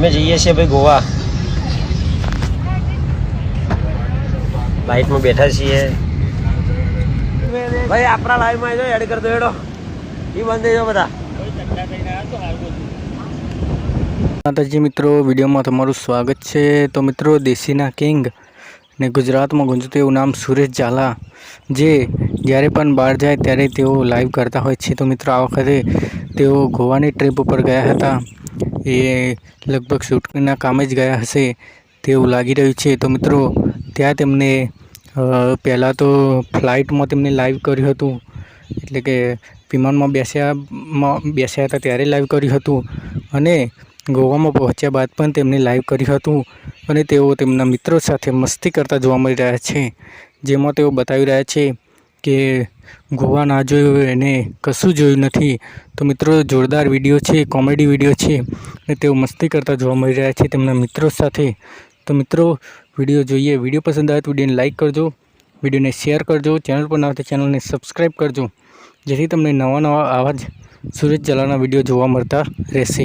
અમે જઈએ છીએ ભાઈ ગોવા. લાઈટમાં બેઠા છીએ. ભાઈ, આપણા લાઈવમાં જો એડ કરતો એડો એ બંધ જાઓ બધા. માતાજી મિત્રો, વિડીયોમાં તમારું સ્વાગત છે. તો મિત્રો, દેશીના કિંગ ને ગુજરાતમાં ગુંજતું એવું નામ સુરેશ ઝાલા, જે જ્યારે પણ બહાર જાય ત્યારે તેઓ લાઈવ કરતા હોય છે. તો મિત્રો, આ વખતે તેઓ ગોવાની ટ્રીપ ઉપર ગયા હતા. એ લગભગ શૂટિંગના કામે જ ગયા હશે તેવું લાગી રહ્યું છે. તો મિત્રો, ત્યાં તેમને પહેલાં તો ફ્લાઇટમાં તેમને લાઈવ કર્યું હતું. એટલે કે વિમાનમાં બેસ્યામાં, બેસ્યા હતા ત્યારે લાઈવ કર્યું હતું. અને ગોવામાં પહોંચ્યા બાદ પણ તેમને લાઈવ કર્યું હતું. અને તેઓ તેમના મિત્રો સાથે મસ્તી કરતા જોવા મળી રહ્યા છે. જેમાં તેઓ બતાવી રહ્યા છે કે ગોવા ના જોયું એને કશું જોયું નથી. તો મિત્રો, જોરદાર વીડિયો છે કોમેડી વીડિયો છે અને તેઓ મસ્તી કરતા જોવા મળી રહ્યા છે તેમના મિત્રો સાથે. તો મિત્રો વીડિયો જોઈએ વીડિયો પસંદ આવે તો વિડીયોને લાઇક કરજો વિડીયોને શેર કરજો ચેનલ પર ના તો ચેનલને સબસ્ક્રાઈબ કરજો, જેથી તમને નવા નવા આવા જ સુરજ જલાના વીડિયો જોવા મળતા રહેશે.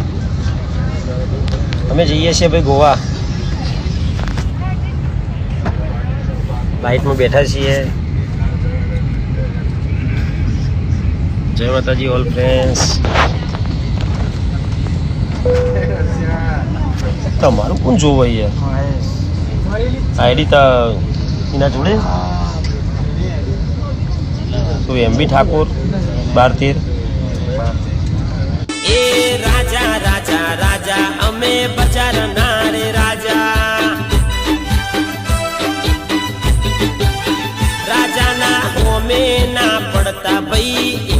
અમે જઈએ છીએ ભાઈ ગોવા લાઈટમાં બેઠા છીએ જય માતાજી ઓલ ફ્રેન્ડ્સ તમારું કોણ જોવું અહીંયા આઈડી તો એના જોડે શું એમ બી ઠાકોર બાર તેર બચારના રાજા. રાજાના હોમે ના પડતા ભાઈ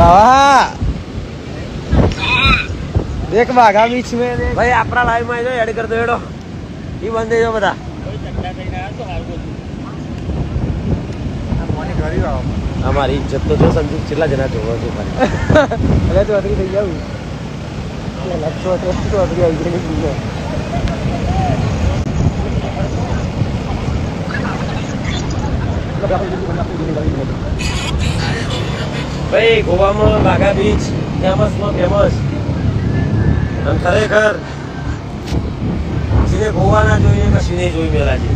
બાવા. દેખ વાઘા બીચ મે ભાઈ આપણા લાઈવમાં જો એડ કર દો એડો ઈ બંધ જો બધા. અમારી ઇજ્જત તો જો સંદીપ છેલ્લા જણા જોવો છો મારી એટલે તો અધરી થઈ જાવ લક્ષો તો અધરી આવી ગયેલી બીજો ભાઈ, ગોવામાં બાગા બીચ ફેમસમાં ફેમસ અને ખરેખર, જેને ગોવા ના જોઈએ કશું નહીં જોઈ મેલા છે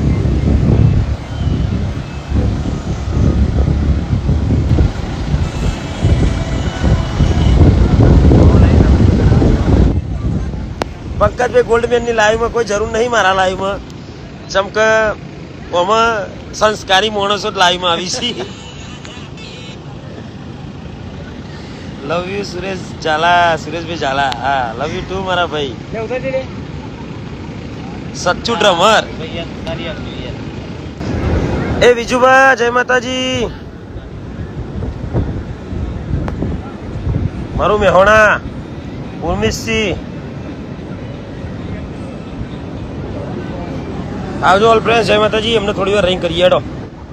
પંકજભાઈ ગોલ્ડમેનની લાઈવમાં કોઈ જરૂર નહીં મારા લાઈવમાં ચમકે આમાં સંસ્કારી માણસો જ લાઈવમાં આવી છે. લવ યુ સુરેશ ઝાલા સુરેશભાઈ ઝાલા હા લવ યુ ટુ મારા ભાઈ સચ્ચુ ડ્રમર એ વિજુભા જય માતાજી. મારું મેહોણા ઉર્મિશસિંહ આવજો ઓલ ફ્રેન્ડ જય માતાજી એમને થોડી વાર રહી કરીએ હેડો.